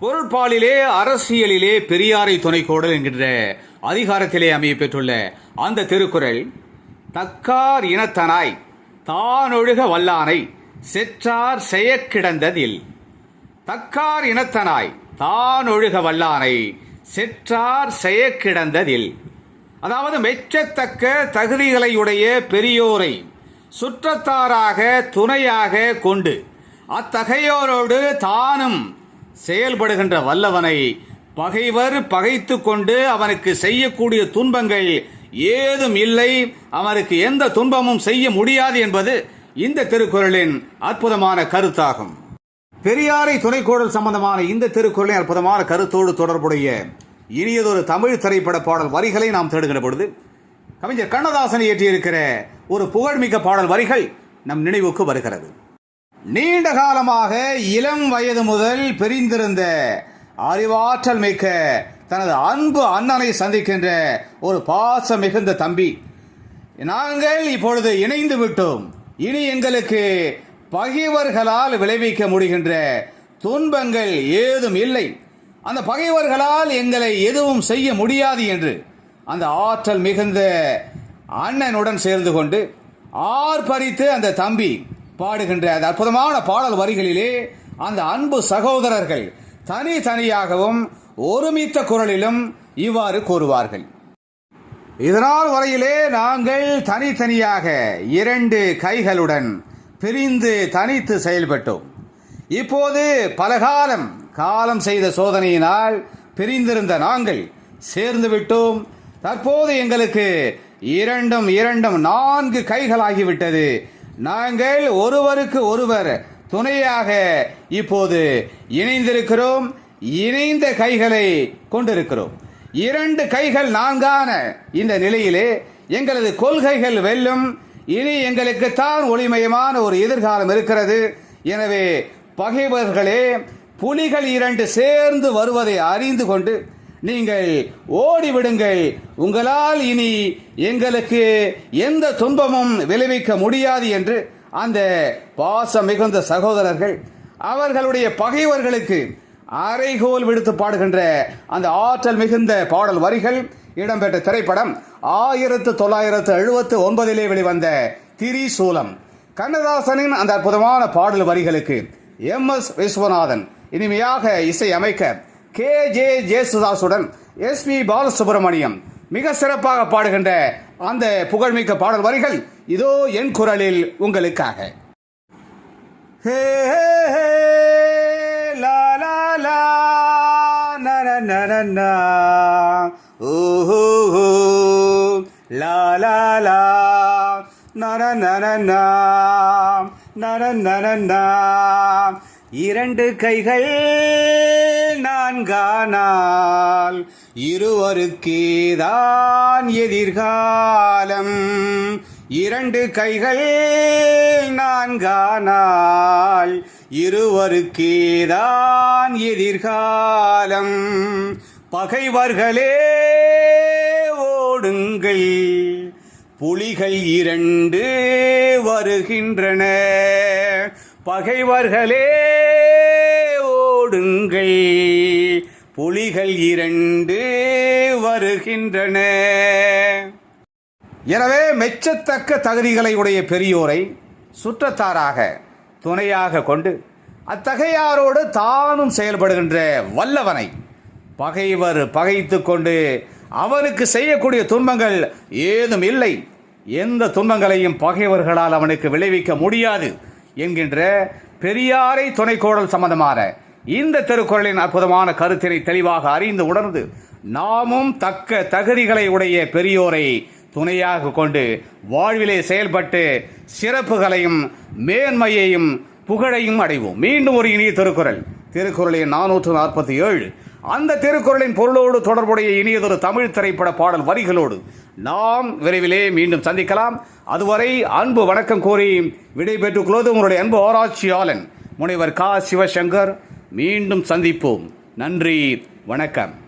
பொருட்பாலிலே அரசியலிலே பெரியாரை துணைக்கோடல் என்கின்ற அதிகாரத்திலே அமைய பெற்றுள்ள அந்த திருக்குறள் தக்கார் இனத்தனாய் தானொழுக வல்லானை செற்றார் செயக்கிடந்ததில் தக்கார் இனத்தனாய் தானொழுக வல்லானை செற்றார் செயக்கிடந்ததில் அதாவது மெச்சத்தக்க தகுதிகளையுடைய பெரியோரை சுற்றத்தாராக துணையாக கொண்டு அத்தகையோரோடு தானும் செயல்படுகின்ற வல்லவனை பகைவர் பகைத்து கொண்டு அவனுக்கு செய்யக்கூடிய துன்பங்கள் ஏதும் இல்லை. அவனுக்கு எந்த துன்பமும் செய்ய முடியாது என்பது இந்த திருக்குறளின் அற்புதமான கருத்தாகும். பெரியாரை துணைக்கோடல் சம்பந்தமான இந்த திருக்குறளின் அற்புதமான கருத்தோடு தொடர்புடைய இனியதொரு தமிழ் திரைப்பட பாடல் வரிகளை நாம் தேடுகிற பொழுது கவிஞர் கண்ணதாசன் இயற்றியிருக்கிற ஒரு புகழ்மிக்க பாடல் வரிகள் நம் நினைவுக்கு வருகிறது. நீண்ட காலமாக இளம் வயது முதல் பிரிந்திருந்த அறிவாற்றல் மிக்க தனது அன்பு அண்ணனை சந்திக்கின்ற ஒரு பாச மிகுந்த தம்பி. நாங்கள் இப்பொழுது இணைந்து விட்டோம். இனி எங்களுக்கு பகைவர்களால் விளைவிக்க முடிகின்ற துன்பங்கள் ஏதும் இல்லை. அந்த பகைவர்களால் எங்களை எதுவும் செய்ய முடியாது என்று அந்த ஆற்றல் மிகுந்த அண்ணனுடன் சேர்ந்து கொண்டு ஆர்ப்பரித்து அந்த தம்பி பாடுகின்ற அந்த அற்புதமான பாடல் வரிகளிலே அந்த அன்பு சகோதரர்கள் தனித்தனியாகவும் ஒருமித்த குரலிலும் இவ்வாறு கூறுவார்கள். இதனால் வரையிலே நாங்கள் தனித்தனியாக இரண்டு கைகளுடன் பிரிந்து தனித்து செயல்பட்டோம். இப்போது பலகாலம் காலம் செய்த சோதனையினால் பிரிந்திருந்த நாங்கள் சேர்ந்து விட்டோம். தற்போது எங்களுக்கு இரண்டும் இரண்டும் நான்கு கைகளாகிவிட்டது. நாங்கள் ஒருவருக்கு ஒருவர் துணையாக இப்போது இணைந்திருக்கிறோம். இணைந்த கைகளை கொண்டிருக்கிறோம். இரண்டு கைகள் நான்கான இந்த நிலையிலே எங்களது கொள்கைகள் வெல்லும். இனி எங்களுக்குத்தான் ஒளிமயமான ஒரு எதிர்காலம் இருக்கிறது. எனவே பகைவர்களே புலிகள் இரண்டு சேர்ந்து வருவதை அறிந்து கொண்டு நீங்கள் ஓடிவிடுங்கள். உங்களால் இனி எங்களுக்கு எந்த துன்பமும் விளைவிக்க முடியாது என்று அந்த பாசம் மிகுந்த சகோதரர்கள் அவர்களுடைய பகைவர்களுக்கு அரைகோல் விடுத்து பாடுகின்ற அந்த ஆற்றல் மிகுந்த பாடல் வரிகள் இடம்பெற்ற திரைப்படம் ஆயிரத்து தொள்ளாயிரத்து எழுபத்து ஒன்பதிலே வெளிவந்த திரிசூலம். கண்ணதாசனின் அந்த அற்புதமான பாடல் வரிகளுக்கு எம் எஸ் விஸ்வநாதன் இனிமையாக இசை அமைக்க கே ஜே ஜேசுதாசுடன் எஸ் பி பாலசுப்ரமணியம் மிக சிறப்பாக பாடுகின்ற அந்த புகழ்மிக்க பாடல் வரிகள் இதோ என் குரலில் உங்களுக்காக ஹே ஹே லா லா லா நன ஓஹோ லா லா லா நன நன நன நன இரண்டு கைகள் நான்கானால் இருவருக்கேதான் எதிர்காலம். இரண்டு கைகள் நான்கானால் இருவருக்கேதான் எதிர்காலம். பகைவர்களே ஓடுங்கள். புலிகள் இரண்டு வருகின்றன. பகைவர்களே ஓடுங்கள். புலிகள் இரண்டு வருகின்றன. எனவே மெச்சத்தக்க தகுதிகளை உடைய பெரியோரை சுற்றத்தாராக துணையாக கொண்டு அத்தகையாரோடு தானும் செயல்படுகின்ற வல்லவனை பகைவர் பகைத்து கொண்டு அவனுக்கு செய்யக்கூடிய துன்பங்கள் ஏதும் இல்லை. எந்த துன்பங்களையும் பகைவர்களால் அவனுக்கு விளைவிக்க முடியாது. என்கின்ற பெரியாரை துணைக்கோடல் சம்பந்தமான இந்த திருக்குறளின் அற்புதமான கருத்தினை தெளிவாக அறிந்து உணர்ந்து நாமும் தக்க தகுதிகளை உடைய பெரியோரை துணையாக கொண்டு வாழ்விலே செயல்பட்டு சிறப்புகளையும் மேன்மையையும் புகழையும் அடைவோம். மீண்டும் ஒரு இனிய திருக்குறள். திருக்குறளின் நானூற்று நாற்பத்தி ஏழு அந்த திருக்குறளின் பொருளோடு தொடர்புடைய இனியதொரு தமிழ் திரைப்பட பாடல் வரிகளோடு நாம் விரைவிலே மீண்டும் சந்திக்கலாம். அதுவரை அன்பு வணக்கம் கூறி விடைபெற்றுக் கொள்வது உங்களுடைய அன்பு ஆராய்ச்சியாளன் முனைவர் கா. சிவசங்கர். மீண்டும் சந்திப்போம். நன்றி வணக்கம்.